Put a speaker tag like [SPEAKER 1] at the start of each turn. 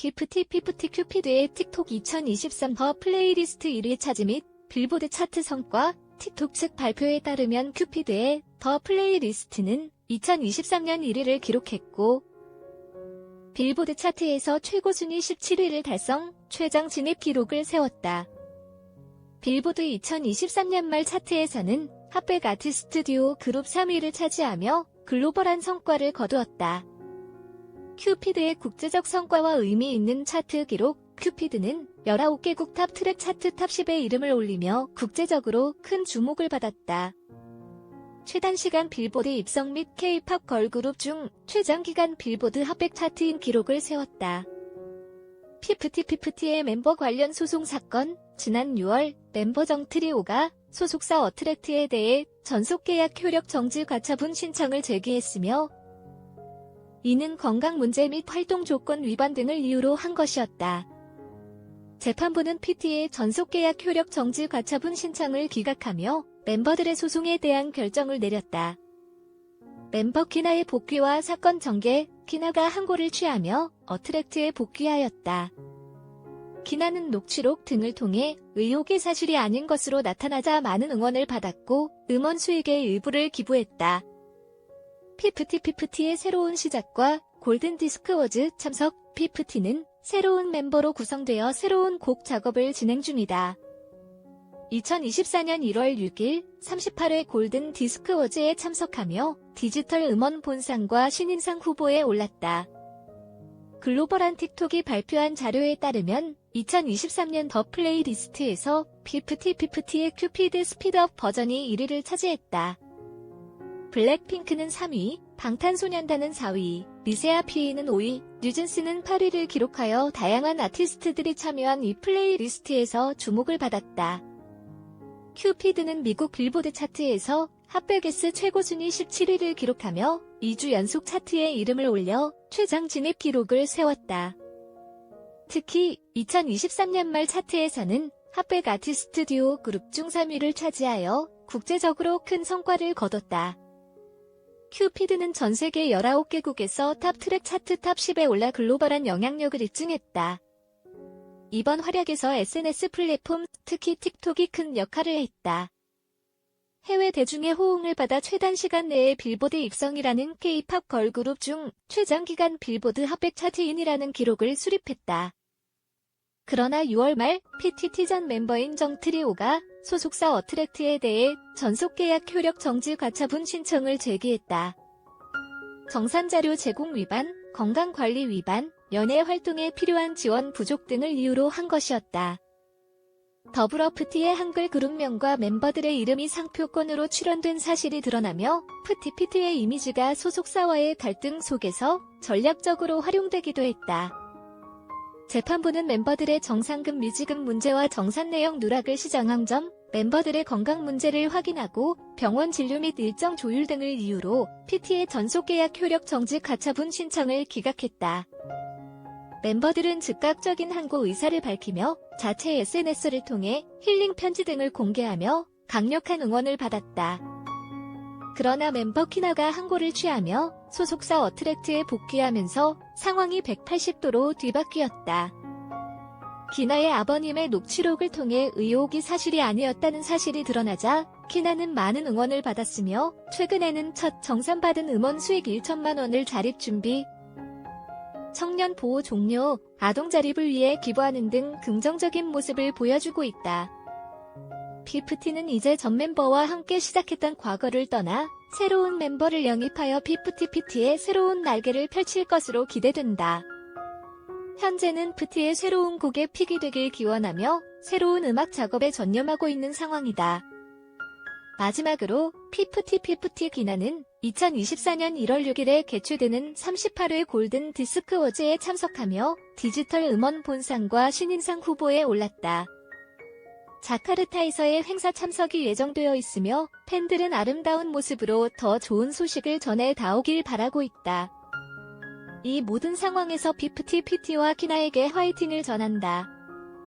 [SPEAKER 1] 피프티 피프티 큐피드의 틱톡 2023 더 플레이리스트 1위 차지 및 빌보드 차트 성과 틱톡 측 발표에 따르면 큐피드의 더 플레이리스트는 2023년 1위를 기록했고 빌보드 차트에서 최고 순위 17위를 달성, 최장 진입 기록을 세웠다. 빌보드 2023년 말 차트에서는 핫백 아티스트 듀오 그룹 3위를 차지하며 글로벌한 성과를 거두었다. 큐피드의 국제적 성과와 의미 있는 차트 기록, 큐피드는 19개국 탑 트랙 차트 탑 10에 이름을 올리며 국제적으로 큰 주목을 받았다. 최단 시간 빌보드 입성 및 K-팝 걸그룹 중 최장기간 빌보드 핫백 차트인 기록을 세웠다. 피프티 피프티의 멤버 관련 소송 사건, 지난 6월 멤버 정트리오가 소속사 어트랙트에 대해 전속계약 효력 정지 가처분 신청을 제기했으며 이는 건강 문제 및 활동 조건 위반 등을 이유로 한 것이었다. 재판부는 PT의 전속계약 효력 정지 가처분 신청을 기각하며 멤버들의 소송에 대한 결정을 내렸다. 멤버 키나의 복귀와 사건 전개, 키나가 항고를 취하며 어트랙트에 복귀하였다. 키나는 녹취록 등을 통해 의혹이 사실이 아닌 것으로 나타나자 많은 응원을 받았고 음원 수익의 일부를 기부했다. 피프티 피프티의 새로운 시작과 골든 디스크 워즈 참석 피프티는 새로운 멤버로 구성되어 새로운 곡 작업을 진행 중이다. 2024년 1월 6일 38회 골든 디스크 워즈에 참석하며 디지털 음원 본상과 신인상 후보에 올랐다. 글로벌한 틱톡이 발표한 자료에 따르면 2023년 더 플레이리스트에서 피프티 피프티의 큐피드 스피드업 버전이 1위를 차지했다. 블랙핑크는 3위, 방탄소년단은 4위, 리세아 피이는 5위, 뉴진스는 8위를 기록하여 다양한 아티스트들이 참여한 이 플레이리스트에서 주목을 받았다. 큐피드는 미국 빌보드 차트에서 핫백에스 최고 순위 17위를 기록하며 2주 연속 차트에 이름을 올려 최장 진입 기록을 세웠다. 특히 2023년 말 차트에서는 핫백 아티스트 듀오 그룹 중 3위를 차지하여 국제적으로 큰 성과를 거뒀다. 큐피드는 전 세계 19개국에서 탑 트랙 차트 탑 10에 올라 글로벌한 영향력을 입증했다. 이번 활약에서 SNS 플랫폼, 특히 틱톡이 큰 역할을 했다. 해외 대중의 호응을 받아 최단 시간 내에 빌보드 입성이라는 K-팝 걸그룹 중 최장기간 빌보드 핫백 차트인이라는 기록을 수립했다. 그러나 6월 말 PTT 전 멤버인 정트리오가 소속사 어트랙트에 대해 전속계약 효력 정지 가처분 신청을 제기했다. 정산자료 제공 위반, 건강관리 위반, 연예 활동에 필요한 지원 부족 등을 이유로 한 것이었다. 더불어 푸티의 한글 그룹명과 멤버들의 이름이 상표권으로 출연된 사실이 드러나며 푸티피트의 이미지가 소속사와의 갈등 속에서 전략적으로 활용되기도 했다. 재판부는 멤버들의 정상금 미지급 문제와 정산 내역 누락을 시정한 점, 멤버들의 건강 문제를 확인하고 병원 진료 및 일정 조율 등을 이유로 PT의 전속계약 효력 정지 가처분 신청을 기각했다. 멤버들은 즉각적인 항고 의사를 밝히며 자체 SNS를 통해 힐링 편지 등을 공개하며 강력한 응원을 받았다. 그러나 멤버 키나가 항고를 취하며 소속사 어트랙트에 복귀하면서 상황이 180도로 뒤바뀌었다. 키나의 아버님의 녹취록을 통해 의혹이 사실이 아니었다는 사실이 드러나자 키나는 많은 응원을 받았으며 최근에는 첫 정산받은 음원 수익 1천만 원을 자립 준비, 청년 보호 종료, 아동 자립을 위해 기부하는 등 긍정적인 모습을 보여주고 있다. 피프티는 이제 전 멤버와 함께 시작했던 과거를 떠나 새로운 멤버를 영입하여 피프티피티의 새로운 날개를 펼칠 것으로 기대된다. 현재는 프티의 새로운 곡에 픽이 되길 기원하며 새로운 음악 작업에 전념하고 있는 상황이다. 마지막으로 피프티 피프티 기나는 2024년 1월 6일에 개최되는 38회 골든 디스크 워즈에 참석하며 디지털 음원 본상과 신인상 후보에 올랐다. 자카르타에서의 행사 참석이 예정되어 있으며 팬들은 아름다운 모습으로 더 좋은 소식을 전해 다오길 바라고 있다. 이 모든 상황에서 피프티 피티와 키나에게 화이팅을 전한다.